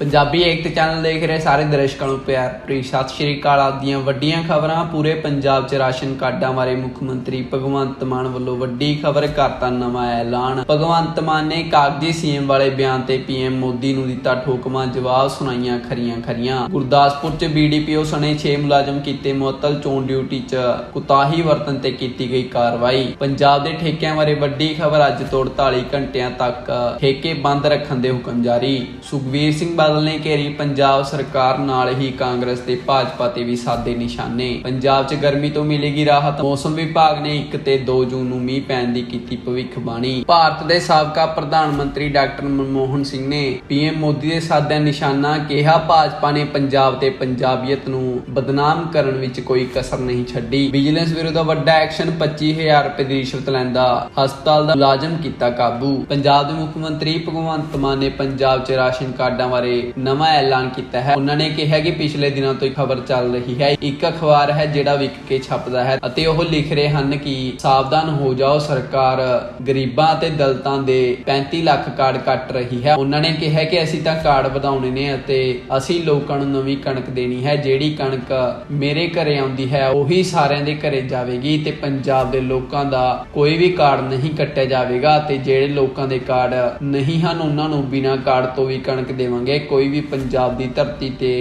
ਪੰਜਾਬੀ ਏਕਤਾ channel ਦੇਖ ਰਹੇ ਸਾਰੇ ਦਰਸ਼ਕਾਂ ਨੂੰ ਪਿਆਰ ਭਰੀ ਸਤਿ ਸ਼੍ਰੀ ਅਕਾਲ। ਆਪ ਵੱਡੀਆਂ ਖਬਰਾਂ, ਪੂਰੇ ਪੰਜਾਬ 'ਚ ਰਾਸ਼ਨ ਕਾਰਡਾਂ ਬਾਰੇ ਮੁੱਖ ਮੰਤਰੀ ਭਗਵੰਤ ਮਾਨ ਵੱਲੋਂ ਵੱਡੀ ਖਬਰ ਕਰਤਾ ਨਵਾਂ ਐਲਾਨ। ਭਗਵੰਤ ਮਾਨ ਨੇ ਕਾਗਜ਼ੀ ਸੀਐਮ ਵਾਲੇ ਬਿਆਨ ਤੇ ਪੀਐਮ ਮੋਦੀ ਨੂੰ ਦਿੱਤਾ ਠੋਕਮਾ ਜਵਾਬ ਸੁਣਾਈਆਂ ਖਰੀਆਂ ਖਰੀਆਂ। ਗੁਰਦਾਸਪੁਰ 'ਚ ਬੀਡੀਪੀਓ ਸਣੇ 6 ਮੁਲਾਜ਼ਮ ਕੀਤੇ ਮੁਅੱਤਲ, ਚੋਣ ਡਿਊਟੀ 'ਚ ਕੁਤਾਹੀ ਵਰਤਨ ਤੇ ਕੀਤੀ ਗਈ ਕਾਰਵਾਈ। ਪੰਜਾਬ ਦੇ ਠੇਕਿਆਂ ਬਾਰੇ ਵੱਡੀ ਖਬਰ ਅੱਜ ਤੋਂ 48 ਘੰਟਿਆਂ ਤੱਕ ਠੇਕੇ ਬੰਦ ਰੱਖਣ ਦੇ ਹੁਕਮ ਜਾਰੀ। ਸੁਖਵੀਰ ਸਿੰਘ ਬਾਦਲ ਨੇ ਘੇਰੀ ਪੰਜਾਬ ਸਰਕਾਰ ਨਾਲ ਹੀ ਕਾਂਗਰਸ ਤੇ ਭਾਜਪਾ ਤੇ ਵੀ ਸਾਦੇ ਨਿਸ਼ਾਨੇ। ਪੰਜਾਬ 'ਚ ਗਰਮੀ ਤੋਂ ਮਿਲੇਗੀ ਰਾਹਤ। ਮੌਸਮ ਵਿਭਾਗ ਨੇ 1 ਤੇ 2 ਜੂਨ ਨੂੰ ਮੀਂਹ ਪੈਣ ਦੀ ਕੀਤੀ ਭਵਿੱਖਬਾਣੀ। ਭਾਰਤ ਦੇ ਸਾਬਕਾ ਪ੍ਰਧਾਨ ਮੰਤਰੀ ਡਾਕਟਰ ਮਨਮੋਹਨ ਸਿੰਘ ਨੇ ਪੀਐਮ ਮੋਦੀ ਦੇ ਸਾਦਿਆਂ ਨਿਸ਼ਾਨਾ ਕਿਹਾ, ਭਾਜਪਾ ਨੇ ਪੰਜਾਬ ਤੇ ਪੰਜਾਬੀਅਤ ਨੂੰ ਬਦਨਾਮ ਕਰਨ ਵਿੱਚ ਕੋਈ ਕਸਰ ਨਹੀਂ ਛੱਡੀ। ਵਿਜੀਲੈਂਸ ਵਿਰੁੱਧ ਵੱਡਾ ਐਕਸ਼ਨ 25000 ਰੁਪਏ ਦੀ ਰਿਸ਼ਵਤ ਲੈਂਦਾ ਹਸਪਤਾਲ ਦਾ ਮੁਲਾਜ਼ਮ ਕੀਤਾ ਕਾਬੂ। ਪੰਜਾਬ ਦੇ ਮੁੱਖ ਮੰਤਰੀ ਭਗਵੰਤ ਮਾਨ ਨੇ ਪੰਜਾਬ 'ਚ ਰਾਸ਼ਨ ਕਾਰਡਾਂ ਬਾਰੇ ਨਵਾਂ ਐਲਾਨ ਕੀਤਾ ਹੈ। ਉਹਨਾਂ ਨੇ ਕਿਹਾ ਕਿ ਪਿਛਲੇ ਦਿਨਾਂ ਤੋਂ ਹੀ ਖਬਰ ਚੱਲ ਰਹੀ ਹੈ। ਇੱਕ ਅਖਬਾਰ ਹੈ ਜਿਹੜਾ ਵਿਕ ਕੇ ਛਪਦਾ ਹੈ ਅਤੇ ਉਹ ਲਿਖ ਰਹੇ ਹਨ ਕਿ ਸਾਵਧਾਨ ਹੋ ਜਾਓ, ਸਰਕਾਰ ਗਰੀਬਾਂ ਅਤੇ ਦਲਤਾਂ ਦੇ 35 ਲੱਖ ਕਾਰਡ ਕੱਟ ਰਹੀ ਹੈ। ਉਹਨਾਂ ਨੇ ਕਿਹਾ ਕਿ ਅਸੀਂ ਤਾਂ ਕਾਰਡ ਵਧਾਉਣੇ ਨੇ ਅਤੇ ਅਸੀਂ ਲੋਕਾਂ ਨੂੰ ਨਵੀਂ ਕਣਕ ਦੇਣੀ ਹੈ। ਜਿਹੜੀ ਕਣਕ ਮੇਰੇ ਘਰੇ ਆਉਂਦੀ ਹੈ, ਉਹੀ ਸਾਰਿਆਂ ਦੇ ਘਰੇ ਜਾਵੇਗੀ ਤੇ ਪੰਜਾਬ ਦੇ ਲੋਕਾਂ ਦਾ ਕੋਈ ਵੀ ਕਾਰਡ ਨਹੀਂ ਕੱਟਿਆ ਜਾਵੇਗਾ ਤੇ ਜਿਹੜੇ ਲੋਕਾਂ ਦੇ ਕਾਰਡ ਨਹੀਂ ਹਨ, ਉਹਨਾਂ ਨੂੰ ਬਿਨਾਂ ਕਾਰਡ ਤੋਂ ਵੀ ਕਣਕ ਦੇਵਾਂਗੇ। ਕੋਈ ਵੀ ਪੰਜਾਬ ਦੀ ਧਰਤੀ ਤੇ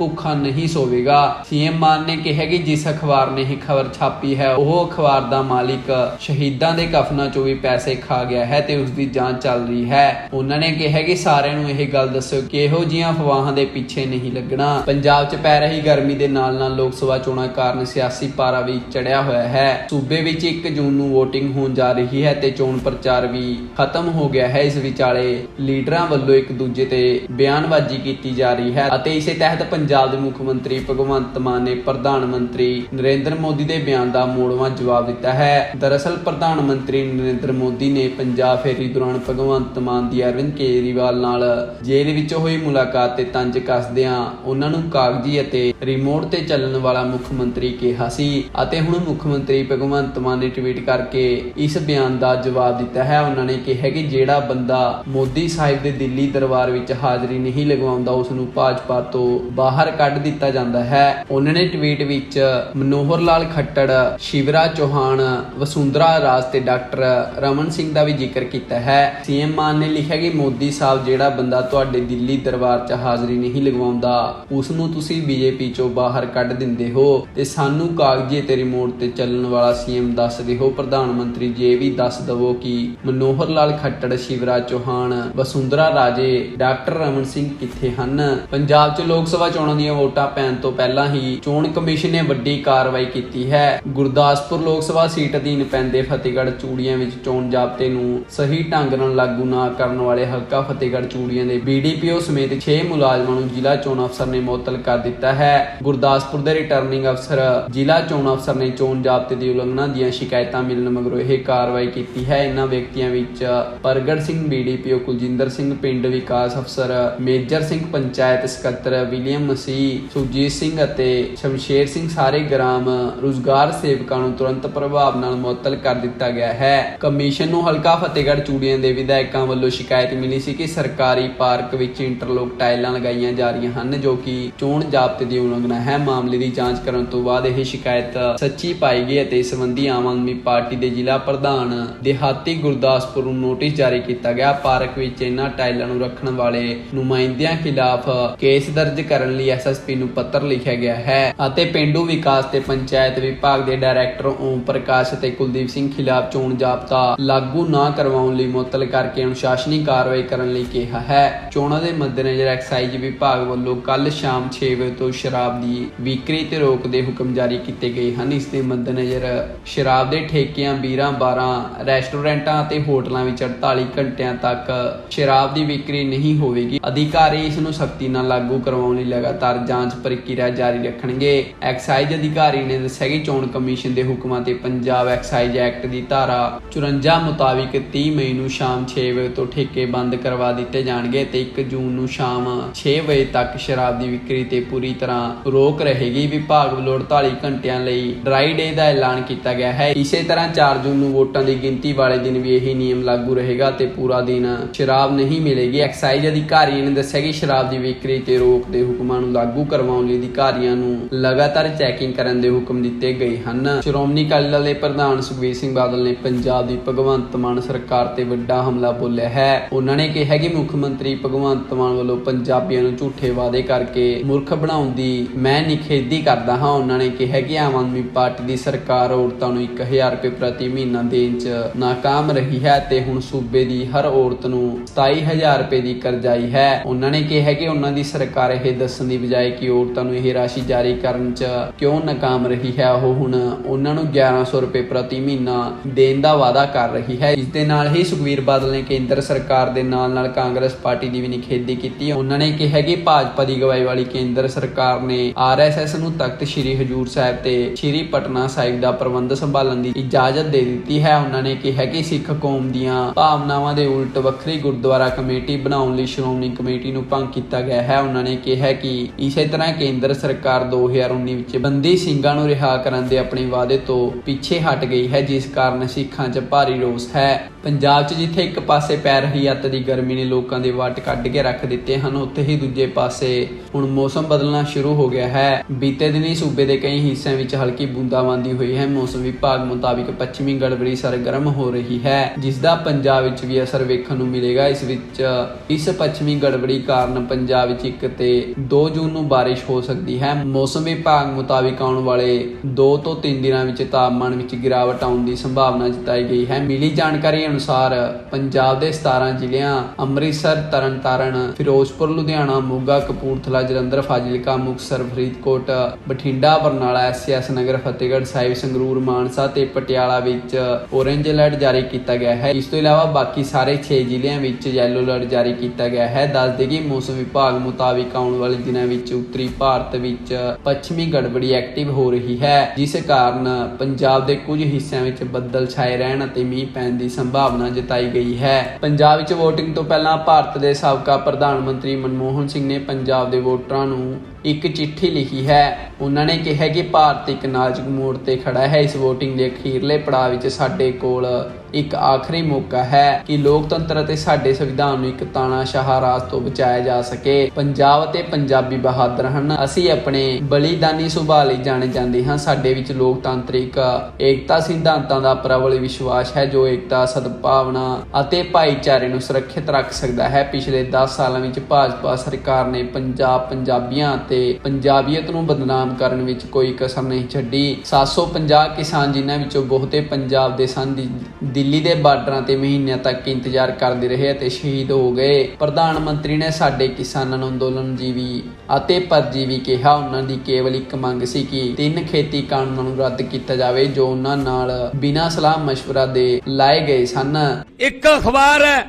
ਭੁੱਖਾ ਨਹੀਂ ਸੋਵੇਗਾ। ਸੀਐਮ ਮਾਨ ਨੇ ਕਿਹਾ ਕਿ ਜਿਸ ਅਖਬਾਰ ਨੇ ਇਹ ਖਬਰ ਛਾਪੀ ਹੈ, ਉਹ ਅਖਬਾਰ ਦਾ ਮਾਲਿਕ ਸ਼ਹੀਦਾਂ ਦੇ ਕਫਨਾਂ ਚੋਂ ਵੀ ਪੈਸੇ ਖਾ ਗਿਆ ਹੈ ਤੇ ਉਸ ਦੀ ਜਾਂਚ ਚੱਲ ਰਹੀ ਹੈ। ਉਹਨਾਂ ਨੇ ਕਿਹਾ ਕਿ ਸਾਰਿਆਂ ਨੂੰ ਇਹ ਗੱਲ ਦੱਸੋ ਕਿ ਇਹੋ ਜਿਹੀਆਂ ਅਫਵਾਹਾਂ ਦੇ ਪਿੱਛੇ ਨਹੀਂ ਲੱਗਣਾ। ਪੰਜਾਬ 'ਚ ਪੈ ਰਹੀ ਗਰਮੀ ਦੇ ਨਾਲ-ਨਾਲ ਲੋਕ ਸਭਾ ਚੋਣਾਂ ਕਾਰਨ ਸਿਆਸੀ ਪਾਰਾ ਵੀ ਚੜਿਆ ਹੋਇਆ ਹੈ। ਸੂਬੇ ਵਿੱਚ 1 ਜੂਨ ਨੂੰ VOTING ਹੋਣ ਜਾ ਰਹੀ ਹੈ ਤੇ ਚੋਣ ਪ੍ਰਚਾਰ ਵੀ ਖਤਮ ਹੋ ਗਿਆ ਹੈ। ਇਸ ਵਿਚਾਲੇ ਲੀਡਰਾਂ ਵੱਲੋਂ ਇੱਕ ਦੂਜੇ ਤੇ ਬਿਆਨਬਾਜ਼ੀ ਕੀਤੀ ਜਾ ਰਹੀ ਹੈ ਅਤੇ ਇਸੇ ਤਹਿਤ ਪੰਜਾਬ ਦੇ ਮੁੱਖ ਮੰਤਰੀ ਭਗਵੰਤ ਮਾਨ ਨੇ ਪ੍ਰਧਾਨ ਮੰਤਰੀ ਨਰਿੰਦਰ ਮੋਦੀ ਦੇ ਬਿਆਨ ਦਾ ਮੋੜਵਾਂ ਜਵਾਬ ਦਿੱਤਾ ਹੈ। ਦਰਅਸਲ, ਪ੍ਰਧਾਨ ਮੰਤਰੀ ਨਰਿੰਦਰ ਮੋਦੀ ਨੇ ਪੰਜਾਬ ਫੇਰੀ ਦੌਰਾਨ ਭਗਵੰਤ ਮਾਨ ਦੀ ਅਰਵਿੰਦ ਕੇਜਰੀਵਾਲ ਨਾਲ ਜੇਲ੍ਹ ਵਿੱਚ ਹੋਈ ਮੁਲਾਕਾਤ ਤੇ ਤੰਜ ਕੱਸਦਿਆਂ ਉਹਨਾਂ ਨੂੰ ਕਾਗਜ਼ੀ ਅਤੇ ਰਿਮੋਟ ਤੇ ਚੱਲਣ ਵਾਲਾ ਮੁੱਖ ਮੰਤਰੀ ਕਿਹਾ ਸੀ ਅਤੇ ਹੁਣ ਮੁੱਖ ਮੰਤਰੀ ਭਗਵੰਤ ਮਾਨ ਨੇ ਟਵੀਟ ਕਰਕੇ ਇਸ ਬਿਆਨ ਦਾ ਜਵਾਬ ਦਿੱਤਾ ਹੈ। ਉਹਨਾਂ ਨੇ ਕਿਹਾ ਕਿ ਜਿਹੜਾ ਬੰਦਾ ਮੋਦੀ ਸਾਹਿਬ ਦੇ ਦਿੱਲੀ ਦਰਬਾਰ ਵਿੱਚ ਹਾਜ਼ਰੀ ਨਹੀਂ ਲਗਵਾਉਂਦਾ, ਉਸ ਨੂੰ ਭਾਜਪਾ ਤੋਂ ਬਾਹਰ ਕੱਢ ਦਿੱਤਾ ਜਾਂਦਾ ਹੈ। ਉਹਨਾਂ ਨੇ ਟਵੀਟ ਵਿੱਚ ਮਨੋਹਰ ਲਾਲ ਖੱਟੜ, ਸ਼ਿਵਰਾਜ ਚੌਹਾਨ, ਵਸੁੰਧਰਾ ਰਾਜ ਤੇ ਡਾਕਟਰ ਰਮਨ ਸਿੰਘ ਦਾ ਵੀ ਜ਼ਿਕਰ ਕੀਤਾ ਹੈ। ਸੀਐਮ ਮਾਨ ਨੇ ਲਿਖਿਆ ਕਿ ਮੋਦੀ ਸਾਹਿਬ ਜਿਹੜਾ ਬੰਦਾ ਤੁਹਾਡੇ ਦਿੱਲੀ ਦਰਬਾਰ 'ਚ ਹਾਜ਼ਰੀ ਨਹੀਂ ਲਗਵਾਉਂਦਾ ਉਸ ਨੂੰ ਤੁਸੀਂ ਬੀਜੇਪੀ 'ਚੋਂ ਬਾਹਰ ਕੱਢ ਦਿੰਦੇ ਹੋ ਤੇ ਸਾਨੂੰ ਕਾਗਜ਼ੀ ਤੇ ਰਿਮੋਟ ਤੇ ਚੱਲਣ ਵਾਲਾ ਸੀਐਮ ਦੱਸਦੇ ਹੋ। ਪ੍ਰਧਾਨ ਮੰਤਰੀ, ਜੇ ਇਹ ਵੀ ਦੱਸ ਦਵੋ ਕਿ ਮਨੋਹਰ ਲਾਲ ਖੱਟੜ, ਸ਼ਿਵਰਾਜ ਚੌਹਾਨ, ਵਸੁੰਧਰਾ ਰਾਜੇ, ਡਾਕਟਰ ਰਮਨ ਸਿੰਘ ਕਿੱਥੇ ਹਨ? ਪੰਜਾਬ 'ਚ ਲੋਕ ਸਭਾ ਚੋਣਾਂ ਦੀਆਂ ਵੋਟਾਂ ਪੈਣ ਤੋਂ ਪਹਿਲਾਂ ਹੀ ਚੋਣ ਕਮਿਸ਼ਨ ਨੇ ਵੱਡੀ ਕਾਰਵਾਈ ਕੀਤੀ ਹੈ। ਗੁਰਦਾਸਪੁਰ ਲੋਕ ਸਭਾ ਸੀਟ ਅਧੀਨ ਪੈਂਦੇ ਫਤਿਹਗੜ੍ਹ ਚੂੜੀਆਂ ਵਿੱਚ ਚੋਣ ਜ਼ਾਬਤੇ ਨੂੰ ਸਹੀ ਢੰਗ ਨਾਲ ਲਾਗੂ ਨਾ ਕਰਨ ਵਾਲੇ ਹਲਕਾ ਫਤਿਹਗੜ੍ਹ ਚੂੜੀਆਂ ਦੇ ਬੀਡੀਪੀਓ ਸਮੇਤ 6 ਮੁਲਾਜ਼ਮਾਂ ਨੂੰ ਜ਼ਿਲ੍ਹਾ ਚੋਣ ਅਫਸਰ ਨੇ ਮੁਅੱਤਲ ਕਰ ਦਿੱਤਾ ਹੈ। ਗੁਰਦਾਸਪੁਰ ਦੇ ਰਿਟਰਨਿੰਗ ਅਫਸਰ ਜ਼ਿਲ੍ਹਾ ਚੋਣ ਅਫਸਰ ਨੇ ਚੋਣ ਜ਼ਾਬਤੇ ਦੀ ਉਲੰਘਣਾ ਦੀਆਂ ਸ਼ਿਕਾਇਤਾਂ ਮਿਲਣ ਮਗਰੋਂ ਇਹ ਕਾਰਵਾਈ ਕੀਤੀ ਹੈ। ਇਹਨਾਂ ਵਿਅਕਤੀਆਂ ਵਿੱਚ ਪ੍ਰਗਟ ਸਿੰਘ ਬੀਡੀਪੀਓ ਕੁਲਜਿੰਦਰ ਸਿੰਘ, ਪਿੰਡ ਵਿਕਾਸ ਅਫਸਰ, ਮੇਜਰ ਸਿੰਘ, ਪੰਚਾਇਤ ਸਕੱਤਰ ਵਿਲੀਅਮ ਮਸੀਹ ਸੁਜੀਤ ਸਿੰਘ ਅਤੇ ਸ਼ਮਸ਼ੇਰ ਸਿੰਘ ਸਾਰੇ ਗ੍ਰਾਮ ਰੁਜ਼ਗਾਰ ਸੇਵਕਾਂ ਨੂੰ ਤੁਰੰਤ ਪ੍ਰਭਾਵ ਨਾਲ ਮੁਅੱਤਲ ਕਰ ਦਿੱਤਾ ਗਿਆ ਹੈ। ਕਮਿਸ਼ਨ ਨੂੰ ਹਲਕਾ ਫਤਿਹਗੜ੍ਹ ਚੂੜੀਆਂ ਦੇ ਵਿਧਾਇਕਾਂ ਵੱਲੋਂ ਸ਼ਿਕਾਇਤ ਮਿਲੀ ਸੀ ਕਿ ਸਰਕਾਰੀ ਪਾਰਕ ਵਿੱਚ ਇੰਟਰਲੋਕ ਟਾਈਲਾਂ ਲਗਾਈਆਂ ਜਾ ਰਹੀਆਂ ਹਨ, ਜੋ ਕਿ ਚੋਣ ਜ਼ਾਬਤੇ ਦੀ ਉਲੰਘਣਾ ਹੈ। ਮਾਮਲੇ ਦੀ ਜਾਂਚ ਕਰਨ ਤੋਂ ਬਾਅਦ ਇਹ ਸ਼ਿਕਾਇਤ ਸੱਚੀ ਪਾਈ ਗਈ ਅਤੇ ਇਸ ਸੰਬੰਧੀ ਆਮ ਆਦਮੀ ਪਾਰਟੀ ਦੇ ਜ਼ਿਲ੍ਹਾ ਪ੍ਰਧਾਨ ਦਿਹਾਤੀ ਗੁਰਦਾਸਪੁਰ ਨੂੰ ਨੋਟਿਸ ਜਾਰੀ ਕੀਤਾ ਗਿਆ। ਪਾਰਕ ਵਿੱਚ ਇਹਨਾਂ ਟਾਈਲਾਂ ਨੂੰ ਰੱਖਣ ਵਾਲੇ ਨੁਮਾਇੰਦਿਆਂ ਖਿਲਾਫ ਕੇਸ ਦਰਜ ਕਰਨ ਲਈ ਐਸਐਸਪੀ ਨੂੰ ਪੱਤਰ ਲਿਖਿਆ ਗਿਆ ਹੈ ਅਤੇ ਪਿੰਡੂ ਵਿਕਾਸ ਤੇ ਪੰਚਾਇਤ ਵਿਭਾਗ ਦੇ ਡਾਇਰੈਕਟਰ ਓਮ ਪ੍ਰਕਾਸ਼ ਅਤੇ ਕੁਲਦੀਪ ਸਿੰਘ ਖਿਲਾਫ ਚੋਣ ਜ਼ਾਬਤਾ ਲਾਗੂ ਨਾ ਕਰਵਾਉਣ ਲਈ ਮੁਅੱਤਲ ਕਰਕੇ ਅਨੁਸ਼ਾਸਨੀ ਕਾਰਵਾਈ ਕਰਨ ਲਈ ਕਿਹਾ ਹੈ। ਚੋਣਾਂ ਦੇ ਮੱਦੇਨਜ਼ਰ ਐਕਸਾਈਜ਼ ਵਿਭਾਗ ਵੱਲੋਂ ਕੱਲ ਸ਼ਾਮ 6 ਵਜੇ ਤੋਂ ਸ਼ਰਾਬ ਦੀ ਵਿਕਰੀ ਤੇ ਰੋਕ ਦੇ ਹੁਕਮ ਜਾਰੀ ਕੀਤੇ ਗਏ ਹਨ। ਇਸ ਦੇ ਮੱਦੇਨਜ਼ਰ ਸ਼ਰਾਬ ਦੇ ਠੇਕਿਆਂ, ਬੀਰਾਂ, ਬਾਰਾਂ, ਰੈਸਟੋਰੈਂਟਾਂ ਅਤੇ ਹੋਟਲਾਂ ਵਿੱਚ 48 ਘੰਟਿਆਂ ਤੱਕ ਸ਼ਰਾਬ ਦੀ ਵਿਕਰੀ ਨਹੀਂ ਹੋਵੇਗੀ। ਅਧਿਕਾਰੀ ਇਸ ਨੂੰ ਸਖਤੀ ਨਾਲ ਲਾਗੂ ਕਰਵਾਉਣ ਲਈ ਲਗਾ ਲਗਾਤਾਰ ਜਾਂਚ ਪ੍ਰਕਿਰਿਆ ਜਾਰੀ ਰੱਖਣਗੇ। ਐਕਸਾਈਜ਼ ਅਧਿਕਾਰੀ ਨੇ ਦੱਸਿਆ ਕਿ ਚੋਣ ਕਮਿਸ਼ਨ ਦੇ ਹੁਕਮਾਂ ਤੇ ਪੰਜਾਬ ਐਕਸਾਈਜ਼ ਐਕਟ ਦੀ ਧਾਰਾ 54 ਮੁਤਾਬਿਕ 30 ਮਈ ਨੂੰ ਸ਼ਾਮ 6 ਵਜੇ ਤੋਂ ਠੇਕੇ ਬੰਦ ਕਰਵਾ ਦਿੱਤੇ ਜਾਣਗੇ ਤੇ 1 ਜੂਨ ਨੂੰ ਸ਼ਾਮ 6 ਵਜੇ ਤੱਕ ਸ਼ਰਾਬ ਦੀ ਵਿਕਰੀ ਤੇ ਪੂਰੀ ਤਰ੍ਹਾਂ ਰੋਕ ਰਹੇਗੀ। ਵਿਭਾਗ ਵੱਲੋਂ 48 ਘੰਟਿਆਂ ਲਈ ਡਰਾਈ ਡੇ ਦਾ ਐਲਾਨ ਕੀਤਾ ਗਿਆ ਹੈ। ਇਸੇ ਤਰ੍ਹਾਂ 4 ਜੂਨ ਨੂੰ ਵੋਟਾਂ ਦੀ ਗਿਣਤੀ ਵਾਲੇ ਦਿਨ ਵੀ ਇਹੀ ਨਿਯਮ ਲਾਗੂ ਰਹੇਗਾ ਤੇ ਪੂਰਾ ਦਿਨ ਸ਼ਰਾਬ ਨਹੀਂ ਮਿਲੇਗੀ। ਐਕਸਾਈਜ਼ ਅਧਿਕਾਰੀ ਨੇ ਦੱਸਿਆ ਕਿ ਸ਼ਰਾਬ ਦੀ ਵਿਕਰੀ ਤੇ ਰੋਕ ਦੇ ਹੁਕਮਾਂ ਨੂੰ ਲਾਗੂ ਕਰਵਾਉਣ ਲਈ ਅਧਿਕਾਰੀਆਂ ਨੂੰ ਲਗਾਤਾਰ ਚੈਕਿੰਗ ਕਰਨ ਦੇ ਹੁਕਮ ਦਿੱਤੇ ਗਏ ਹਨ। ਸ਼੍ਰੋਮਣੀ ਅਕਾਲੀ ਦਲ ਦੇ ਪ੍ਰਧਾਨ ਸੁਖਬੀਰ ਸਿੰਘ ਬਾਦਲ ਨੇ ਪੰਜਾਬ ਦੀ ਭਗਵੰਤ ਮਾਨ ਸਰਕਾਰ ਤੇ ਵੱਡਾ ਹਮਲਾ ਬੋਲਿਆ ਹੈ। ਉਹਨਾਂ ਨੇ ਕਿਹਾ ਕਿ ਮੁੱਖ ਮੰਤਰੀ ਭਗਵੰਤ ਮਾਨ ਵੱਲੋਂ ਪੰਜਾਬੀਆਂ ਨੂੰ ਝੂਠੇ ਵਾਅਦੇ ਕਰਕੇ ਮੂਰਖ ਬਣਾਉਣ ਦੀ ਮੈਂ ਨਿਖੇਧੀ ਕਰਦਾ ਹਾਂ। ਉਹਨਾਂ ਨੇ ਕਿਹਾ ਕਿ ਆਮ ਆਦਮੀ ਪਾਰਟੀ ਦੀ ਸਰਕਾਰ ਔਰਤਾਂ ਨੂੰ 1000 ਰੁਪਏ ਪ੍ਰਤੀ ਮਹੀਨਾ ਦੇਣ 'ਚ ਨਾਕਾਮ ਰਹੀ ਹੈ ਤੇ ਹੁਣ ਸੂਬੇ ਦੀ ਹਰ ਔਰਤ ਨੂੰ 27000 ਰੁਪਏ ਦੀ ਕਰਜ਼ਾਈ ਹੈ। ਉਹਨਾਂ ਨੇ ਕਿਹਾ ਕਿ ਉਹਨਾਂ ਦੀ ਸਰਕਾਰ ਇਹ ਦੱਸਣ ਦੀ ਬਜਾਏ ਕਿ ਔਰਤਾਂ ਨੂੰ ਇਹ ਰਾਸ਼ੀ ਜਾਰੀ ਕਰਨ 'ਚ ਕਿਉਂ ਨਾਕਾਮ ਰਹੀ ਹੈ? ਉਹ ਹੁਣ ਉਹਨਾਂ ਨੂੰ 1100 ਰੁਪਏ ਪ੍ਰਤੀ ਮਹੀਨਾ ਦੇਣ ਦਾ ਵਾਅਦਾ ਕਰ ਰਹੀ ਹੈ। ਇਸ ਦੇ ਨਾਲ ਹੀ ਸੁਖਵੀਰ ਬਾਦਲ ਨੇ ਕੇਂਦਰ ਸਰਕਾਰ ਦੇ ਨਾਲ ਨਾਲ ਕਾਂਗਰਸ ਪਾਰਟੀ ਦੀ ਵੀ ਨਿਖੇਧੀ ਕੀਤੀ। ਉਹਨਾਂ ਨੇ ਕਿਹਾ ਕਿ ਭਾਜਪਾ ਦੀ ਅਗਵਾਈ ਵਾਲੀ ਕੇਂਦਰ ਸਰਕਾਰ ਨੇ ਆਰਐਸਐਸ ਨੂੰ ਤਖਤ ਸ੍ਰੀ ਹਜੂਰ ਸਾਹਿਬ ਤੇ ਸ੍ਰੀ ਪਟਨਾ ਸਾਹਿਬ ਦਾ ਪ੍ਰਬੰਧ ਸੰਭਾਲਣ ਦੀ ਇਜਾਜ਼ਤ ਦੇ ਦਿੱਤੀ ਹੈ। ਉਹਨਾਂ ਨੇ ਕਿਹਾ ਕਿ ਸਿੱਖ ਕੌਮ ਦੀਆਂ ਭਾਵਨਾਵਾਂ ਦੇ ਉਲਟ ਵੱਖਰੀ ਗੁਰਦੁਆਰਾ ਕਮੇਟੀ ਬਣਾਉਣ ਲਈ ਸ਼੍ਰੋਮਣੀ ਕਮੇਟੀ ਨੂੰ ਭੰਗ ਕੀਤਾ ਗਿਆ ਹੈ। ਉਹਨਾਂ ਨੇ ਕਿਹਾ ਕਿ ਇਸੇ ਤਰ੍ਹਾਂ ਕੇਂਦਰ ਸਰਕਾਰ 2019 ਵਿੱਚ ਬੰਦੀ ਸਿੰਘਾਂ ਨੂੰ ਰਿਹਾ ਕਰਨ ਦੇ ਆਪਣੇ ਵਾਅਦੇ ਤੋਂ ਪਿੱਛੇ ਹਟ ਗਈ ਹੈ, ਜਿਸ ਕਾਰਨ ਸਿੱਖਾਂ 'ਚ ਭਾਰੀ ਰੋਸ ਹੈ। ਪੰਜਾਬ 'ਚ ਜਿੱਥੇ ਇੱਕ ਪਾਸੇ ਪੈ ਰਹੀ ਅੱਤ ਦੀ ਗਰਮੀ ਨੇ ਲੋਕਾਂ ਦੇ ਵੱਟ ਕੱਢ ਕੇ ਰੱਖ ਦਿੱਤੇ ਹਨ, ਉੱਥੇ ਹੀ ਦੂਜੇ ਪਾਸੇ ਹੁਣ ਮੌਸਮ ਬਦਲਣਾ ਸ਼ੁਰੂ ਹੋ ਗਿਆ ਹੈ। ਬੀਤੇ ਦਿਨ ਹੀ ਸੂਬੇ ਦੇ ਕਈ ਹਿੱਸਿਆਂ ਵਿੱਚ ਹਲਕੀ ਬੂੰਦਾਬਾਂਦੀ ਹੋਈ ਹੈ। ਮੌਸਮ ਵਿਭਾਗ ਮੁਤਾਬਿਕ ਪੱਛਮੀ ਗੜਬੜੀ ਸਰਗਰਮ ਹੋ ਰਹੀ ਹੈ, ਜਿਸ ਦਾ ਪੰਜਾਬ ਵਿੱਚ ਵੀ ਅਸਰ ਵੇਖਣ ਨੂੰ ਮਿਲੇਗਾ। ਇਸ ਵਿੱਚ ਇਸ ਪੱਛਮੀ ਗੜਬੜੀ ਕਾਰਨ ਪੰਜਾਬ ਵਿੱਚ 1 ਤੇ 2 ਜੂਨ ਨੂੰ ਬਾਰਿਸ਼ ਹੋ ਸਕਦੀ ਹੈ। ਮੌਸਮ ਵਿਭਾਗ ਮੁਤਾਬਿਕ ਆਉਣ ਵਾਲੇ 2 ਤੋਂ 3 ਦਿਨਾਂ ਵਿੱਚ ਤਾਪਮਾਨ ਵਿੱਚ ਗਿਰਾਵਟ ਆਉਣ ਦੀ ਸੰਭਾਵਨਾ ਜਤਾਈ ਗਈ ਹੈ। ਮਿਲੀ ਜਾਣਕਾਰੀ ਅਨੁਸਾਰ ਪੰਜਾਬ ਦੇ 17 ਜ਼ਿਲ੍ਹਿਆਂ, ਅੰਮ੍ਰਿਤਸਰ, ਤਰਨਤਾਰਨ, ਫਿਰੋਜ਼ਪੁਰ, ਲੁਧਿਆਣਾ, ਮੋਗਾ, ਕਪੂਰਥਲਾ, ਜਲੰਧਰ, ਫਾਜ਼ਿਲਕਾ, ਮੁਕਤਸਰ, ਫਰੀਦਕੋਟ, ਬਠਿੰਡਾ, ਬਰਨਾਲਾ ਐਸਐਸ ਨਗਰ, ਫਤਿਹਗੜ੍ਹ ਸਾਹਿਬ, ਸੰਗਰੂਰ, ਮਾਨਸਾ ਤੇ ਪਟਿਆਲਾ ਵਿੱਚ ਔਰੇਂਜ ਅਲਰਟ ਜਾਰੀ ਕੀਤਾ ਗਿਆ ਹੈ। ਇਸ ਤੋਂ ਇਲਾਵਾ ਬਾਕੀ ਸਾਰੇ 6 ਜ਼ਿਲ੍ਹਿਆਂ ਵਿੱਚ ਯੈਲੋ ਅਲਰਟ ਜਾਰੀ ਕੀਤਾ ਗਿਆ ਹੈ। ਦੱਸ ਦੇ ਕਿ ਮੌਸਮ ਵਿਭਾਗ ਮੁਤਾਬਿਕ ਆਉਣ ਵਾਲੇ ਦਿਨਾਂ ਵਿੱਚ ਉੱਤਰੀ ਭਾਰਤ ਵਿੱਚ ਪੱਛਮੀ ਗੜਬੜੀ ਐਕਟਿਵ ਹੋ ਰਹੀ ਹੈ, ਜਿਸ ਕਾਰਨ ਪੰਜਾਬ ਦੇ ਕੁਝ ਹਿੱਸਿਆਂ ਵਿੱਚ ਬੱਦਲ ਛਾਏ ਰਹਿਣ ਅਤੇ ਮੀਂਹ ਪੈਣ ਦੀ ਸੰਭਾਵਨਾ ਜਤਾਈ ਗਈ ਹੈ। ਪੰਜਾਬ ਵਿੱਚ VOTING ਤੋਂ ਪਹਿਲਾਂ ਭਾਰਤ ਦੇ ਸਾਬਕਾ ਪ੍ਰਧਾਨ ਮੰਤਰੀ ਮਨਮੋਹਨ ਸਿੰਘ ਨੇ ਪੰਜਾਬ ਦੇ ਵੋਟਰਾਂ ਨੂੰ ਇੱਕ ਚਿੱਠੀ ਲਿਖੀ ਹੈ। ਉਹਨਾਂ ਨੇ ਕਿਹਾ ਕਿ ਭਾਰਤ ਇੱਕ ਨਾਜ਼ੁਕ ਮੋੜ ਤੇ ਖੜਾ ਹੈ। ਇਸ VOTING ਦੇ ਅਖੀਰਲੇ ਪੜਾਅ ਵਿੱਚ ਸਾਡੇ ਕੋਲ ਇੱਕ ਆਖਰੀ ਮੌਕਾ ਹੈ ਕਿ ਲੋਕਤੰਤਰ ਅਤੇ ਸਾਡੇ ਸੰਵਿਧਾਨ ਨੂੰ ਇੱਕ ਤਾਨਾਸ਼ਾਹ ਰਾਜ ਤੋਂ ਬਚਾਇਆ ਜਾ ਸਕੇ। ਪੰਜਾਬ ਅਤੇ ਪੰਜਾਬੀ ਬਹਾਦਰ ਹਨ। ਅਸੀਂ ਆਪਣੇ ਬਲੀਦਾਨੀ ਸੁਭਾਅ ਲਈ ਜਾਣੇ ਜਾਂਦੇ ਹਾਂ। ਸਾਡੇ ਵਿੱਚ ਲੋਕਤਾਂਤਰਿਕ ਏਕਤਾ ਸਿਧਾਂਤਾਂ ਦਾ ਪ੍ਰਬਲ ਵਿਸ਼ਵਾਸ ਹੈ, ਜੋ ਏਕਤਾ, ਸਦਭਾਵਨਾ ਅਤੇ ਭਾਈਚਾਰੇ ਨੂੰ ਸੁਰੱਖਿਅਤ ਰੱਖ ਸਕਦਾ ਹੈ। ਪਿਛਲੇ 10 ਸਾਲਾਂ ਵਿੱਚ ਭਾਜਪਾ ਸਰਕਾਰ ਨੇ ਪੰਜਾਬ ਪੰਜਾਬੀਆਂ ਅਤੇ ਪੰਜਾਬੀਅਤ ਨੂੰ ਬਦਨਾਮ ਕਰਨ ਵਿੱਚ ਕੋਈ ਕਸਰ ਨਹੀਂ ਛੱਡੀ 750 ਕਿਸਾਨ ਜਿਨ੍ਹਾਂ ਵਿੱਚੋਂ ਬਹੁਤੇ ਪੰਜਾਬ ਦੇ ਸਨ ਦੀ ਦਿੱਲੀ ਦੇ ਬਾਰਡਰਾਂ ਤੇ ਮਹੀਨਿਆਂ ਤੱਕ ਇੰਤਜ਼ਾਰ ਕਰਦੇ ਰਹੇ ਅਤੇ ਸ਼ਹੀਦ ਹੋ ਗਏ ਪ੍ਰਧਾਨ ਮੰਤਰੀ ਨੇ ਸਾਡੇ ਕਿਸਾਨਾਂ ਨੂੰ ਅੰਦੋਲਨ ਜੀਵੀ ਅਤੇ ਪਰਜੀਵੀ ਕਿਹਾ ਉਹਨਾਂ ਦੀ ਕੇਵਲ ਇੱਕ ਮੰਗ ਸੀ ਕਿ ਤਿੰਨ ਖੇਤੀ ਕਾਨੂੰਨਾਂ ਨੂੰ ਰੱਦ ਕੀਤਾ ਜਾਵੇ ਜੋ ਉਹਨਾਂ ਨਾਲ ਬਿਨਾਂ ਸਲਾਹ مشورہ ਦੇ ਲਾਏ ਗਏ ਸਨ ਇੱਕ ਅਖਬਾਰ ਹੈ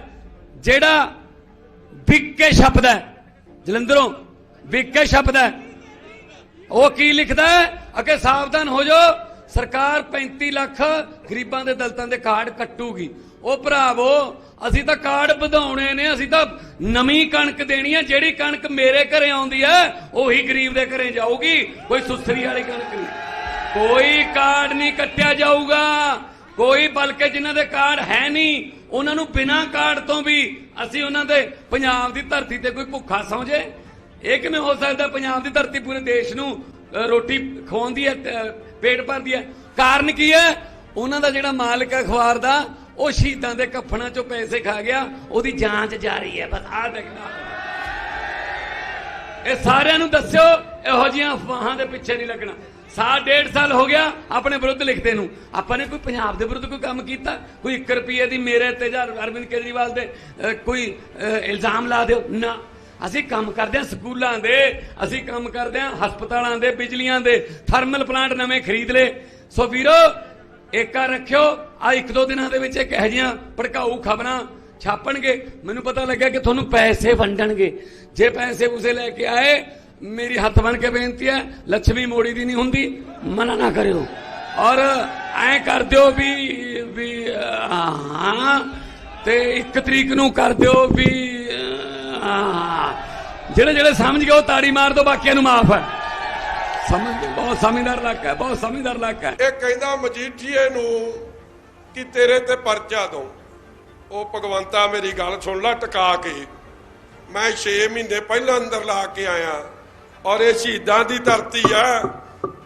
ਜਿਹੜਾ ਵਿਕ ਕੇ ਛਪਦਾ ਹੈ, ਜਲੰਧਰੋਂ ਵਿਕ ਕੇ ਛਪਦਾ ਹੈ। ਉਹ ਕੀ ਲਿਖਦਾ ਹੈ? ਅਕੇ ਸਾਵਧਾਨ ਹੋ ਜਾਓ। ਸਰਕਾਰ 35 ਲੱਖ ਗਰੀਬਾਂ ਦੇ ਦਲਤਾਂ ਦੇ ਕਾਰਡ ਕੱਟੂਗੀ। ਉਹ ਭਰਾਵੋ, ਅਸੀਂ ਤਾਂ ਕਾਰਡ ਵਧਾਉਣੇ ਨੇ, ਅਸੀਂ ਤਾਂ ਨਵੀਂ ਕਣਕ ਦੇਣੀ ਹੈ। ਜਿਹੜੀ ਕਣਕ ਮੇਰੇ ਘਰੇ ਆਉਂਦੀ ਹੈ, ਉਹੀ ਗਰੀਬ ਦੇ ਘਰੇ ਜਾਊਗੀ। ਕੋਈ ਸੁਸਰੀ ਵਾਲੀ ਕਣਕ ਨਹੀਂ। ਕੋਈ ਕਾਰਡ ਨਹੀਂ ਕੱਟਿਆ ਜਾਊਗਾ। ਕੋਈ ਬਲਕਿ ਜਿਨ੍ਹਾਂ ਦੇ ਕਾਰਡ ਹੈ ਨਹੀਂ, ਉਹਨਾਂ ਨੂੰ ਬਿਨਾਂ ਕਾਰਡ ਤੋਂ ਵੀ ਅਸੀਂ ਉਹਨਾਂ ਦੇ ਪੰਜਾਬ ਦੀ ਧਰਤੀ ਤੇ ਕੋਈ ਭੁੱਖਾ ਸਮਝੇ ਇਹ ਕਿਵੇਂ ਹੋ ਸਕਦਾ ਪੰਜਾਬ ਦੀ ਧਰਤੀ ਪੂਰੇ ਦੇਸ਼ ਨੂੰ ਰੋਟੀ ਖਵਾਉਂਦੀ ਹੈ ਪੇਟ ਭਰਦੀ ਹੈ। ਕਾਰਨ ਕੀ ਹੈ? ਉਹਨਾਂ ਦਾ ਜਿਹੜਾ ਮਾਲਕ ਹੈ ਅਖਬਾਰ ਦਾ, ਉਹ ਸ਼ਹੀਦਾਂ ਦੇ ਕਫਨਾਂ ਚੋਂ ਪੈਸੇ ਖਾ ਗਿਆ, ਉਹਦੀ ਜਾਂਚ ਜਾਰੀ ਹੈ। ਬਸ ਆਹ ਦੇਖਣਾ। ਇਹ ਸਾਰਿਆਂ ਨੂੰ ਦੱਸਿਓ, ਇਹੋ ਜਿਹੀਆਂ ਅਫਵਾਹਾਂ ਦੇ ਪਿੱਛੇ ਨਹੀਂ ਲੱਗਣਾ। ਸਾਲ, ਡੇਢ ਸਾਲ ਹੋ ਗਿਆ, ਆਪਣੇ ਵਿਰੁੱਧ ਲਿਖਦੇ ਨੂੰ। ਆਪਾਂ ਨੇ ਕੋਈ ਪੰਜਾਬ ਦੇ ਵਿਰੁੱਧ ਕੋਈ ਕੰਮ ਕੀਤਾ? ਕੋਈ 1 ਰੁਪਏ ਦੀ ਮੇਰੇ ਤੇ ਜਾਂ ਅਰਵਿੰਦ ਕੇਜਰੀਵਾਲ ਦੇ ਕੋਈ ਇਲਜ਼ਾਮ ਲਾ ਦਿਓ? ਨਾ। ਅਸੀਂ ਕੰਮ ਕਰਦੇ ਹਾਂ ਸਕੂਲਾਂ ਦੇ, ਅਸੀਂ ਕੰਮ ਕਰਦੇ ਹਾਂ ਹਸਪਤਾਲਾਂ ਦੇ, ਬਿਜਲੀਆਂ ਦੇ, ਥਰਮਲ ਪਲਾਂਟ ਨਵੇਂ ਖਰੀਦ ਲਏ। ਸੋ ਵੀਰੋ, ਏਕਾ ਰੱਖਿਓ, ਆ ਇੱਕ ਦੋ ਦਿਨਾਂ ਦੇ ਵਿੱਚ ਇੱਕ ਇਹੋ ਜਿਹੀਆਂ ਭੜਕਾਊ ਖਬਰਾਂ ਛਾਪਣਗੇ। ਮੈਨੂੰ ਪਤਾ ਲੱਗਿਆ ਕਿ ਤੁਹਾਨੂੰ ਪੈਸੇ ਵੰਡਣਗੇ। ਜੇ ਪੈਸੇ ਉਸੇ ਲੈ ਕੇ ਆਏ, ਮੇਰੀ ਹੱਥ ਬਣ ਕੇ ਬੇਨਤੀ ਹੈ ਲక్ష్ਮੀ ਮੋੜੀ ਦੀ ਨਹੀਂ ਹੁੰਦੀ, ਮਨਾ ਨਾ ਕਰਿਓ। ਔਰ ਐ ਕਰ ਦਿਓ ਵੀ ਵੀ ਹਾਂ, ਤੇ ਇੱਕ ਤਰੀਕ ਨੂੰ ਕਰ ਦਿਓ ਵੀ ਜਿਹੜੇ ਜਿਹੜੇ ਸਮਝ ਗਏ ਉਹ ਤਾੜੀ ਮਾਰ ਦਿਓ ਬਾਕੀਆਂ ਨੂੰ ਮਾਫ ਹੈ। ਸਮਝ ਬਹੁਤ ਸਮਝਦਾਰ ਇਲਾਕਾ ਹੈ, ਬਹੁਤ ਸਮਝਦਾਰ ਇਲਾਕਾ ਹੈ। ਇਹ ਕਹਿੰਦਾ ਮਜੀਠੀਏ ਨੂੰ ਕਿ ਤੇਰੇ ਤੇ ਪਰਚਾ ਦਊ। ਉਹ ਭਗਵੰਤਾ ਮੇਰੀ ਗੱਲ ਸੁਣ ਲੈ, ਟਿਕਾ ਕੇ। ਮੈਂ 6 ਮਹੀਨੇ ਪਹਿਲਾਂ ਅੰਦਰ ਲਾ ਕੇ ਆਇਆ। ਔਰ ਇਹ ਸ਼ਹੀਦਾਂ ਦੀ ਧਰਤੀ ਆ।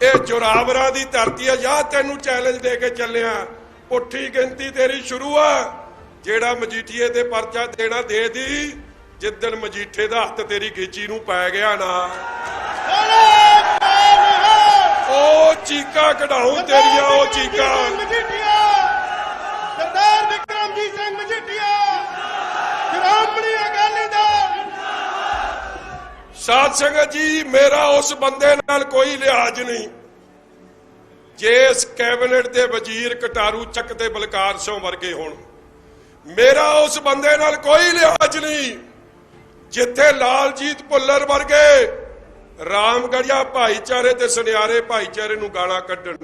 ਇਹ ਜੁਰਾਵਰਾਂ ਦੀ ਧਰਤੀ ਆ। ਜਾਂ ਤੈਨੂੰ ਚੈਲੰਜ ਦੇ ਕੇ ਚੱਲਿਆ। ਪੁੱਠੀ ਗਿਣਤੀ ਤੇਰੀ ਸ਼ੁਰੂ ਆ। ਜਿਹੜਾ ਮਜੀਠੀਏ ਤੇ ਪਰਚਾ ਦੇਣਾ, ਦੇ ਦੀ। ਜਿੱਦਣ ਮਜੀਠੇ ਦਾ ਹੱਥ ਤੇਰੀ ਗੀਚੀ ਨੂੰ ਪੈ ਗਿਆ ਨਾ ਉਹ ਚੀਕਾਂ ਕਢਾਉ ਤੇਰੀਆਂ ਉਹ ਚੀਕਾਂ। ਸਰਦਾਰ ਵਿਕਰਮਜੀਤ ਸਿੰਘ ਮਜੀਠੀਆ ਸ਼੍ਰੋਮਣੀ ਅਕਾਲੀ ਦਲ। ਸਾਧ ਸੰਗਤ ਜੀ ਮੇਰਾ ਉਸ ਬੰਦੇ ਨਾਲ ਕੋਈ ਲਿਹਾਜ਼ ਨਹੀਂ। ਜੇ ਇਸ ਕੈਬਨਿਟ ਦੇ ਵਜ਼ੀਰ ਕਟਾਰੂ ਚੱਕ ਤੇ ਬਲਕਾਰ ਸਿੰਘ ਵਰਗੇ ਹੋਣ ਮੇਰਾ ਉਸ ਬੰਦੇ ਨਾਲ ਕੋਈ ਲਿਹਾਜ਼ ਨਹੀਂ। ਜਿੱਥੇ ਲਾਲਜੀਤ ਭੁੱਲਰ ਵਰਗੇ ਰਾਮਗੜੀਆ ਭਾਈਚਾਰੇ ਤੇ ਸੁਨਿਆਰੇ ਭਾਈਚਾਰੇ ਨੂੰ ਗਾਲਾਂ ਕੱਢਣ।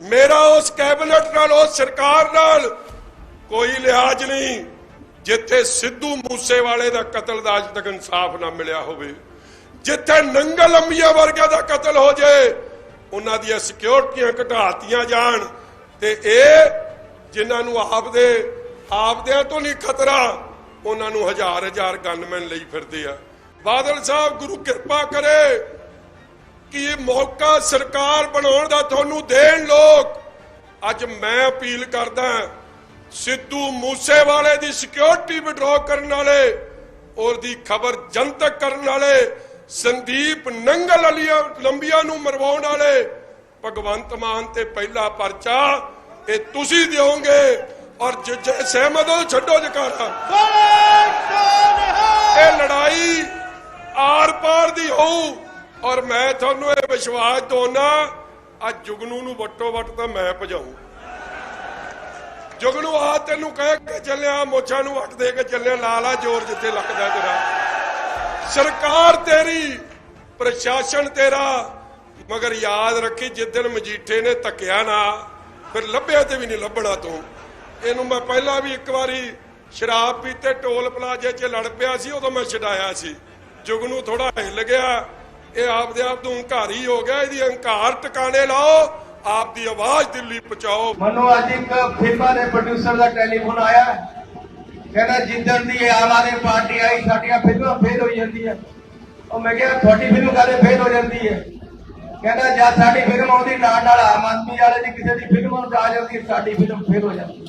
ਮੇਰਾ ਉਸ ਕੈਬਨਿਟ ਨਾਲ, ਉਸ ਸਰਕਾਰ ਨਾਲ ਕੋਈ ਲਿਹਾਜ਼ ਨਹੀਂ, ਜਿੱਥੇ ਸਿੱਧੂ ਮੂਸੇਵਾਲੇ ਦਾ ਕਤਲ ਦਾ ਅੱਜ ਤੱਕ ਇਨਸਾਫ ਨਾ ਮਿਲਿਆ ਹੋਵੇ। ਜਿੱਥੇ ਨੰਗਲ ਅੰਬੀਆਂ ਵਰਗਾ ਦਾ ਕਤਲ ਹੋ ਜਾਏ ਉਹਨਾਂ ਦੀਆਂ ਸਿਕਿਉਰਟੀਆਂ ਘਟਾਤੀਆਂ ਜਾਣ। ਤੇ ਇਹ ਜਿਨ੍ਹਾਂ ਨੂੰ ਆਪਦੇ, ਆਪਦਿਆਂ ਤੋਂ ਨਹੀਂ ਖਤਰਾ ਉਹਨਾਂ ਨੂੰ ਹਜ਼ਾਰ ਹਜ਼ਾਰ ਗਨਮੈਨ ਲਈ ਫਿਰਦੇ ਆ। ਬਾਦਲ ਸਾਹਿਬ, ਗੁਰੂ ਕਿਰਪਾ ਕਰੇ ਕਿ ਇਹ ਮੌਕਾ ਸਰਕਾਰ ਬਣਾਉਣ ਦਾ ਤੁਹਾਨੂੰ ਦੇਣ ਲੋਕ। ਅੱਜ ਮੈਂ ਅਪੀਲ ਕਰਦਾ ਸਿੱਧੂ ਮੂਸੇਵਾਲੇ ਦੀ ਸਿਕਿਉਰਿਟੀ ਵਿਡਰਾਅ ਕਰਨ ਵਾਲੇ ਔਰ ਦੀ ਖਬਰ ਜਨਤਕ ਕਰਨ ਵਾਲੇ ਸੰਦੀਪ ਨੰਗਲ ਅਲੀਆਂ ਲੰਬੀਆਂ ਨੂੰ ਮਰਵਾਉਣ ਵਾਲੇ ਭਗਵੰਤ ਮਾਨ ਤੇ ਪਹਿਲਾ ਪਰਚਾ ਇਹ ਤੁਸੀਂ ਦਿਓਗੇ ਔਰ ਜੇ ਸਹਿਮਤ ਹੋ, ਛੱਡੋ ਜਕਾਰਾ। ਇਹ ਲੜਾਈ ਆਰ ਪਾਰ ਦੀ ਹੋਊ। ਔਰ ਮੈਂ ਤੁਹਾਨੂੰ ਇਹ ਵਿਸ਼ਵਾਸ ਦਵਾਉਣਾ ਅੱਜ ਜੁਗਨੂ ਨੂੰ ਵਟੋ ਵਟ ਤਾਂ ਮੈਂ ਭਜਾਉਂ ਜੁਗਨੂ, ਆ ਤੈਨੂੰ ਕਹਿ ਕੇ ਚੱਲਿਆ, ਮੋਛਾਂ ਨੂੰ ਵੱਟ ਦੇ ਕੇ ਚੱਲਿਆ ਲਾ ਜ਼ੋਰ ਜਿੱਥੇ ਲੱਗਦਾ ਤੇਰਾ। ਸਰਕਾਰ ਤੇਰੀ, ਪ੍ਰਸ਼ਾਸਨ ਤੇਰਾ, ਮਗਰ ਯਾਦ ਰੱਖੀ ਜਿੱਦਣ ਮਜੀਠੇ ਨੇ ਤੱਕਿਆ ਨਾ, ਫਿਰ ਲੱਭਿਆ ਤੇ ਵੀ ਨਹੀਂ ਲੱਭਣਾ ਤੂੰ। ਇਹਨੂੰ ਮੈਂ ਪਹਿਲਾਂ ਵੀ ਇੱਕ ਵਾਰੀ ਸ਼ਰਾਬ ਪੀਤੇ ਟੋਲ ਪਲਾਜ਼ੇ 'ਚ ਲੜ ਪਿਆ ਸੀ, ਉਦੋਂ ਮੈਂ ਛਡਾਇਆ ਸੀ। ਜੁਗ ਥੋੜਾ ਹਿੱਲ ਗਿਆ। ਇਹ ਆਪਦੇ ਆਪ ਤੋਂ ਹੰਕਾਰੀ ਹੋ ਗਿਆ, ਇਹਦੀ ਹੰਕਾਰ ਟਿਕਾਣੇ ਲਾਓ ਆਪ ਦੀ ਆਵਾਜ਼ ਦਿੱਲੀ ਪਹੁੰਚਾਓ। ਮੈਨੂੰ ਅੱਜ ਇੱਕ ਫਿਲਮਾਂ ਦੇ ਪ੍ਰੋਡਿਊਸਰ ਦਾ ਟੈਲੀਫੋਨ ਆਇਆ। ਕਹਿੰਦਾ, ਜਿੱਦਣ ਦੀ ਆਮ ਆਦਮੀ ਪਾਰਟੀ ਆਈ, ਸਾਡੀਆਂ ਫਿਲਮਾਂ ਫੇਲ ਹੋਈ ਜਾਂਦੀਆਂ। ਉਹ ਮੈਂ ਕਿਹਾ, ਤੁਹਾਡੀ ਫਿਲਮ ਕਾਹਦੇ ਫੇਲ ਹੋ ਜਾਂਦੀ ਹੈ? ਕਹਿੰਦਾ, ਜਦ ਸਾਡੀ ਫਿਲਮ ਆਉਂਦੀ ਨਾਲ ਨਾਲ ਆਮ ਆਦਮੀ ਵਾਲੇ ਦੀ ਕਿਸੇ ਦੀ ਫਿਲਮ ਆ ਜਾਂਦੀ, ਸਾਡੀ ਫਿਲਮ ਫੇਲ ਹੋ ਜਾਂਦੀ।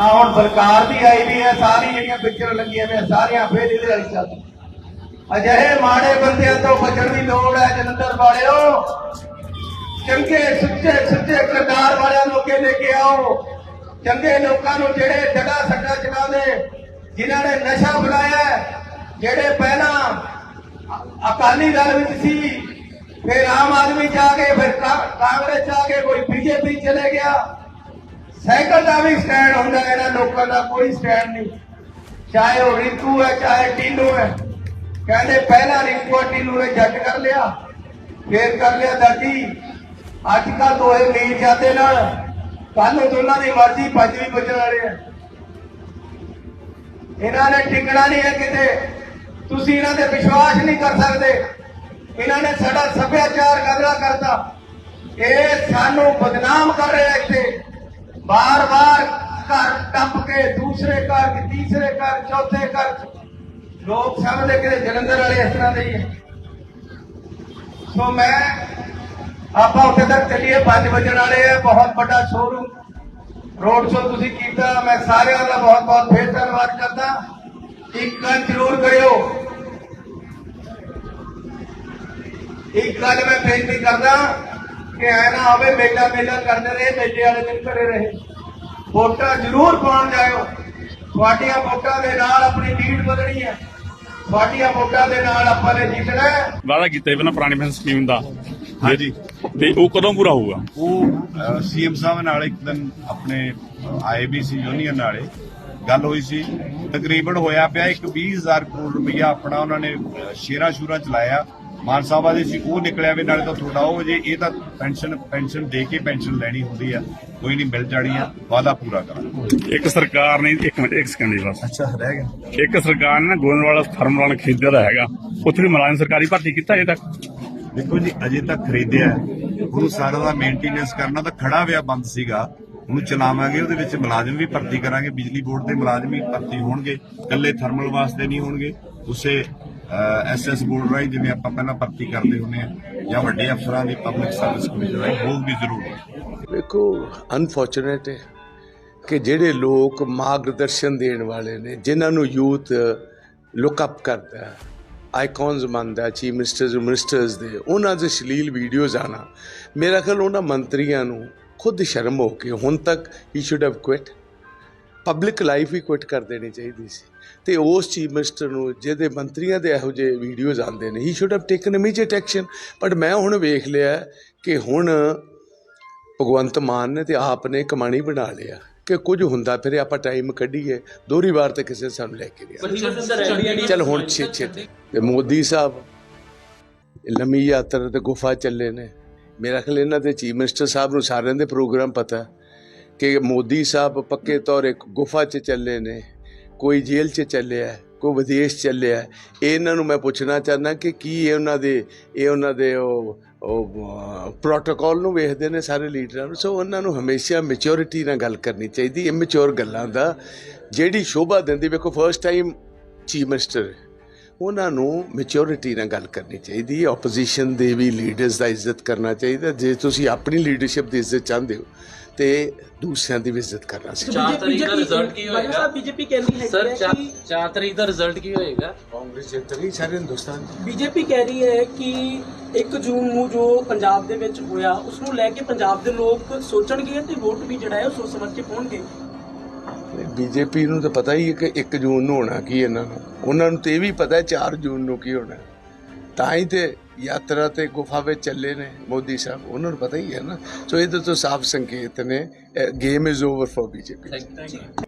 ਆ ਹੁਣ ਸਰਕਾਰ ਦੀ ਆਈ ਵੀ ਹੈ, ਸਾਰੀ ਜਿਹੜੀਆਂ ਪਿਕਚਰ ਲੱਗੀਆਂ ਨੇ ਸਾਰੀਆਂ ਫੇਲ ਇਹਦੇ ਵਾਲੀ ਚੱਲਦੀ ਅਜਿਹੇ ਮਾੜੇ ਬੰਦਿਆਂ ਤੋਂ ਬਚਣ ਦੀ ਲੋੜ ਹੈ, ਜਲੰਧਰ ਵਾਲਿਓ। ਚੰਗੇ, ਸੁੱਚੇ ਸੁੱਚੇ ਕਿਰਦਾਰ ਵਾਲਿਆਂ ਨੂੰ ਅੱਗੇ ਲੈ ਆਓ। ਚੰਗੇ ਲੋਕਾਂ ਨੂੰ ਜਿਹੜੇ ਜੜਾ ਸੱਟਾ ਚਲਾਉਂਦੇ, ਜਿਨ੍ਹਾਂ ਨੇ ਨਸ਼ਾ ਬੁਲਾਇਆ ਜਿਹੜੇ ਪਹਿਲਾਂ ਅਕਾਲੀ ਦਲ ਵਿੱਚ ਸੀ, ਫਿਰ ਆਮ ਆਦਮੀ ਚ ਆ ਗਏ ਫਿਰ ਕਾਂਗਰਸ ਚ ਆ ਗਏ ਕੋਈ ਬੀਜੇਪੀ ਚਲੇ ਗਿਆ। ਸਾਈਕਲ ਦਾ ਵੀ ਸਟੈਂਡ ਹੁੰਦਾ ਇਹਨਾਂ ਲੋਕਾਂ ਦਾ ਕੋਈ ਸਟੈਂਡ ਨਹੀਂ। ਚਾਹੇ ਉਹ ਰਿੰਕੂ ਹੈ, ਚਾਹੇ ਟੀਨੂ ਹੈ। ਕਹਿੰਦੇ ਪਹਿਲਾਂ ਰਿੰਕੂ ਟੀਨੂ ਨੇ ਜੱਟ ਕਰ ਲਿਆ, ਫੇਰ ਕਰ ਲਿਆ ਦਾਦੀ। ਅੱਜ ਕੱਲ ਦੋਏ ਮੀਰ ਜਾਂਦੇ ਨਾਲ ਕੱਲ ਨੂੰ ਦੋਨਾਂ ਦੀ ਮਰਜ਼ੀ ਪੰਜ ਵੀ ਬਚਣ ਵਾਲੇ ਆ। ਇਹਨਾਂ ਨੇ ਟਿਕਣਾ ਨਹੀਂ ਹੈ ਕਿਤੇ। ਤੁਸੀਂ ਇਹਨਾਂ ਤੇ ਵਿਸ਼ਵਾਸ ਨਹੀਂ ਕਰ ਸਕਦੇ। ਇਹਨਾਂ ਨੇ ਸਾਡਾ ਸੱਭਿਆਚਾਰ ਕਦਰਾ ਕਰਤਾ। ਇਹ ਸਾਨੂੰ ਬਦਨਾਮ ਕਰ ਰਿਹਾ ਇੱਥੇ। ਬਾਰ-ਬਾਰ ਘਰ ਟੱਪ ਕੇ ਦੂਸਰੇ ਘਰ ਕਿ ਤੀਸਰੇ ਘਰ, ਚੌਥੇ ਘਰ। ਲੋਕ ਸਮਝਦੇ ਕਿ ਜਲੰਧਰ ਵਾਲੇ ਇਸ ਤਰ੍ਹਾਂ ਦੇ ਹੀ ਹੈ ਸੋ ਮੈਂ ਆਪਾਂ ਉੱਥੇ ਤੱਕ ਚੱਲੀਏ 5 ਵਜਣ ਵਾਲੇ ਆ, ਬਹੁਤ ਵੱਡਾ ਸ਼ੋਰੂਮ ਰੋਡ ਸ਼ੋ ਤੁਸੀਂ ਕੀਤਾ, ਮੈਂ ਸਾਰਿਆਂ ਦਾ ਬਹੁਤ ਬਹੁਤ ਫੇਰ ਧੰਨਵਾਦ ਕਰਦਾ। ਇੱਕ ਗੱਲ ਜ਼ਰੂਰ ਕਰਿਓ। ਇੱਕ ਗੱਲ ਮੈਂ ਬੇਨਤੀ ਕਰਦਾ ਕਿ ਐ ਨਾ ਹੋਵੇ ਮੇਲਾ ਮੇਲਾ ਕਰਦੇ ਰਹੇ ਮੇਲੇ ਵਾਲੇ ਦਿਨ ਘਰੇ ਰਹੇ। ਵੋਟਾਂ ਜ਼ਰੂਰ ਪਾਉਣ ਜਾਇਓ। ਤੁਹਾਡੀਆਂ ਵੋਟਾਂ ਦੇ ਨਾਲ ਆਪਣੀ ਲੀਡ ਵਧਣੀ ਹੈ। ਤੁਹਾਡੀਆਂ ਵੋਟਾਂ ਦੇ ਨਾਲ ਆਪਾਂ ਨੇ ਜਿੱਤਣਾ ਹੈ। ਵਾਅਦਾ ਕੀਤਾ ਪਹਿਲਾਂ ਪੁਰਾਣੀ ਪੈਨਸ਼ਨ ਸਕੀਮ ਦਾ। ਹਾਂਜੀ। ਤੇ ਉਹ ਕਦੋਂ ਪੂਰਾ ਹੋਊਗਾ? ਉਹ ਸੀਐਮ ਸਾਹਿਬ ਨਾਲ ਇੱਕ ਦਿਨ ਆਪਣੇ ਅਹ, ਆਏ ਵੀ ਸੀ ਯੂਨੀਅਨ ਵਾਲੇ। ਗੱਲ ਹੋਈ ਸੀ ਤਕਰੀਬਨ ਹੋਇਆ ਪਿਆ ਇੱਕ 20000 ਕਰੋੜ ਰੁਪਈਆ ਆਪਣਾ ਉਹਨਾਂ ਨੇ ਸ਼ੇਰਾਂ ਸ਼ੂਰਾਂ ਚਲਾਇਆ। ਮਾਨ ਸਾਹਿਬ ਆਦੇ ਸੀ ਉਹ ਨਿਕਲਿਆ ਵੀ ਨਾਲੇ ਤਾਂ ਤੁਹਾਡਾ ਉਹ ਜੇ ਇਹ ਤਾਂ ਪੈਨਸ਼ਨ ਪੈਨਸ਼ਨ ਦੇ ਕੇ ਪੈਨਸ਼ਨ ਲੈਣੀ ਹੁੰਦੀ ਆ। ਕੋਈ ਨਹੀਂ ਮਿਲ ਜਾਣੀ ਆ ਵਾਦਾ ਪੂਰਾ ਕਰਾਂਗੇ। ਇੱਕ ਸਰਕਾਰ ਨੇ ਇੱਕ ਮਿੰਟ ਇੱਕ ਸਕਿੰਡ ਜੀ ਬਸ। ਅੱਛਾ ਰਹਿ ਗਿਆ। ਇੱਕ ਸਰਕਾਰ ਨੇ ਗੋਇੰਦਵਾਲ ਥਰਮਲ ਖਰੀਦਿਆ ਦਾ ਹੈਗਾ। ਉੱਥੇ ਵੀ ਮੁਲਾਜ਼ਮ ਸਰਕਾਰੀ ਭਰਤੀ ਕੀਤਾ ਅਜੇ ਤੱਕ। ਦੇਖੋ ਜੀ ਅਜੇ ਤੱਕ ਖਰੀਦਿਆ। ਉਹਨੂੰ ਸਾਰਾ ਦਾ ਮੇਨਟੇਨੈਂਸ ਕਰਨਾ ਤਾਂ ਖੜਾ ਹੋਇਆ ਬੰਦ ਸੀਗਾ। ਉਹਨੂੰ ਚਲਾਵਾਂਗੇ ਉਹਦੇ ਵਿੱਚ ਮੁਲਾਜ਼ਮ ਵੀ ਭਰਤੀ ਕਰਾਂਗੇ। ਬਿਜਲੀ ਬੋਰਡ ਦੇ ਮੁਲਾਜ਼ਮ ਵੀ ਭਰਤੀ ਹੋਣਗੇ। ਇਕੱਲੇ ਥਰਮਲ ਵਾਸਤੇ ਨਹੀਂ ਹੋਣਗੇ। ਉਸੇ ਐਸਐਸ ਬੋਰਡ ਰਾਹੀਂ, ਜਿਵੇਂ ਆਪਾਂ ਪਹਿਲਾਂ ਭਰਤੀ ਕਰਦੇ ਹੁੰਦੇ ਆ ਜਾਂ ਵੱਡੇ ਅਫਸਰਾਂ ਦੀ ਪਬਲਿਕ ਸਰਵਿਸ ਕਮਿਸ਼ਨ ਰਾਹੀਂ ਉਹ ਵੀ ਜ਼ਰੂਰ। ਵੇਖੋ ਅਨਫੋਰਚੂਨੇਟ ਹੈ ਕਿ ਜਿਹੜੇ ਲੋਕ ਮਾਰਗਦਰਸ਼ਨ ਦੇਣ ਵਾਲੇ ਨੇ, ਜਿਨ੍ਹਾਂ ਨੂੰ ਯੂਥ ਲੁੱਕ ਅਪ ਕਰਦਾ ਹੈ ਆਈਕਨਸ ਮੰਨਦਾ ਚੀਫ ਮਿਨਿਸਟਰਸ ਮਿਨਿਸਟਰਸ ਦੇ, ਉਹਨਾਂ ਦੇ ਸ਼ਲੀਲ ਵੀਡੀਓਜ਼ ਆਣਾ ਮੇਰਾ ਖਿਆਲ ਉਹਨਾਂ ਮੰਤਰੀਆਂ ਨੂੰ ਖੁਦ ਸ਼ਰਮ ਹੋ ਕੇ ਹੁਣ ਤੱਕ ਹੀ should have quit public life he quit ਕਰ ਦੇਣੀ ਚਾਹੀਦੀ ਸੀ। ਤੇ ਉਸ ਚੀਫ ਮਿਨਿਸਟਰ ਨੂੰ ਜਿਹਦੇ ਮੰਤਰੀਆਂ ਦੇ ਇਹੋ ਜਿਹੇ ਵੀਡੀਓਜ਼ ਆਉਂਦੇ ਨੇ ਹੀ should have taken immediate action but ਮੈਂ ਹੁਣ ਵੇਖ ਲਿਆ ਕਿ ਹੁਣ ਭਗਵੰਤ ਮਾਨ ਨੇ ਤੇ ਆਪ ਨੇ ਕਮਾਣੀ ਬਣਾ ਲਿਆ ਕਿ ਕੁਝ ਹੁੰਦਾ ਫਿਰ ਆਪਾਂ ਟਾਈਮ ਕੱਢੀਏ ਦੋਹਰੀ ਵਾਰ ਤੇ ਕਿਸੇ ਸਾਨੂੰ ਲੈ ਕੇ ਗਿਆ ਚਲ ਹੁਣ ਛੇ ਛੇ ਤੇ। ਮੋਦੀ ਸਾਹਿਬ ਲੰਮੀ ਯਾਤਰਾ ਤੇ ਗੁਫਾ ਚੱਲੇ ਨੇ। ਮੇਰਾ ਖਿਆਲ ਇਹਨਾਂ ਦੇ ਚੀਫ ਮਿਨਿਸਟਰ ਸਾਹਿਬ ਨੂੰ ਸਾਰਿਆਂ ਦੇ ਪ੍ਰੋਗਰਾਮ ਪਤਾ। ਕਿ ਮੋਦੀ ਸਾਹਿਬ ਪੱਕੇ ਤੌਰ ਇੱਕ ਗੁਫਾ 'ਚ ਚੱਲੇ ਨੇ, ਕੋਈ ਜੇਲ੍ਹ 'ਚ ਚੱਲਿਆ, ਕੋਈ ਵਿਦੇਸ਼ ਚੱਲਿਆ। ਇਹਨਾਂ ਨੂੰ ਮੈਂ ਪੁੱਛਣਾ ਚਾਹੁੰਦਾ ਕਿ ਕੀ ਇਹ ਉਹਨਾਂ ਦੇ, ਇਹ ਉਹਨਾਂ ਦੇ ਉਹ ਉਹ ਪ੍ਰੋਟੋਕਾਲ ਨੂੰ ਵੇਖਦੇ ਨੇ ਸਾਰੇ ਲੀਡਰਾਂ ਨੂੰ? ਸੋ ਉਹਨਾਂ ਨੂੰ ਹਮੇਸ਼ਾ ਮੈਚੁਰਿਟੀ ਨਾਲ ਗੱਲ ਕਰਨੀ ਚਾਹੀਦੀ ਇਮੈਚੁਰ ਗੱਲਾਂ ਦਾ। ਜਿਹੜੀ ਸ਼ੋਭਾ ਦਿੰਦੀ, ਵੇਖੋ ਫਰਸਟ ਟਾਈਮ ਚੀਫ ਮਿਨਿਸਟਰ ਉਹਨਾਂ ਨੂੰ ਮੈਚੁਰਿਟੀ ਨਾਲ ਗੱਲ ਕਰਨੀ ਚਾਹੀਦੀ। ਹੈ ਆਪੋਜੀਸ਼ਨ ਦੇ ਵੀ ਲੀਡਰਸ ਦਾ ਇੱਜ਼ਤ ਕਰਨਾ ਚਾਹੀਦਾ। ਜੇ ਤੁਸੀਂ ਆਪਣੀ ਲੀਡਰਸ਼ਿਪ ਦੀ ਇੱਜ਼ਤ ਚਾਹੁੰਦੇ ਹੋ ਤੇ ਦੂਸਰਿਆਂ ਦੀ ਵੀ ਇੱਜ਼ਤ ਕਰਨਾ ਚਾਹੀਦਾ ਚਾਰ ਤਰੀਕ ਦਾ ਰਿਜ਼ਲਟ ਕੀ ਹੋਏਗਾ ਸਾਹਿਬ ਬੀਜੇਪੀ ਕਹਿੰਦੀ ਹੈ ਸਰ ਕਿ ਚਾਰ ਤਰੀਕ ਦਾ ਰਿਜ਼ਲਟ ਕੀ ਹੋਏਗਾ? ਕਾਂਗਰਸ ਜਿੱਤ ਰਹੀ ਸਾਰੇ ਹਿੰਦੁਸਤਾਨ ਬੀਜੇਪੀ ਕਹਿ ਰਹੀ ਹੈ ਕਿ 1 ਜੂਨ ਨੂੰ ਜੋ ਪੰਜਾਬ ਦੇ ਵਿੱਚ ਹੋਇਆ ਉਸ ਨੂੰ ਲੈ ਕੇ ਪੰਜਾਬ ਦੇ ਲੋਕ ਸੋਚਣਗੇ ਤੇ ਵੋਟ ਵੀ ਜਿਹੜਾ ਹੈ ਉਹ ਸੋਚ ਸਮਝ ਕੇ ਪਾਉਣਗੇ। ਬੀਜੇਪੀ ਨੂੰ ਤਾਂ ਪਤਾ ਹੀ ਹੈ ਕਿ 1 ਜੂਨ ਨੂੰ ਹੋਣਾ ਕੀ ਇਹਨਾਂ ਨੂੰ। ਉਹਨਾਂ ਨੂੰ ਤੇ ਇਹ ਵੀ ਪਤਾ ਹੈ 4 ਜੂਨ ਨੂੰ ਕੀ ਹੋਣਾ। ਤਾਂ ਹੀ ਤੇ ਯਾਤਰਾ ਤੇ ਗੁਫਾ ਵਿੱਚ ਚੱਲੇ ਨੇ ਮੋਦੀ ਸਾਹਿਬ। ਉਹਨਾਂ ਨੂੰ ਪਤਾ ਹੀ ਹੈ ਨਾ। ਸੋ ਇਹਦੇ ਤੋਂ ਸਾਫ਼ ਸੰਕੇਤ ਨੇ game is over for BJP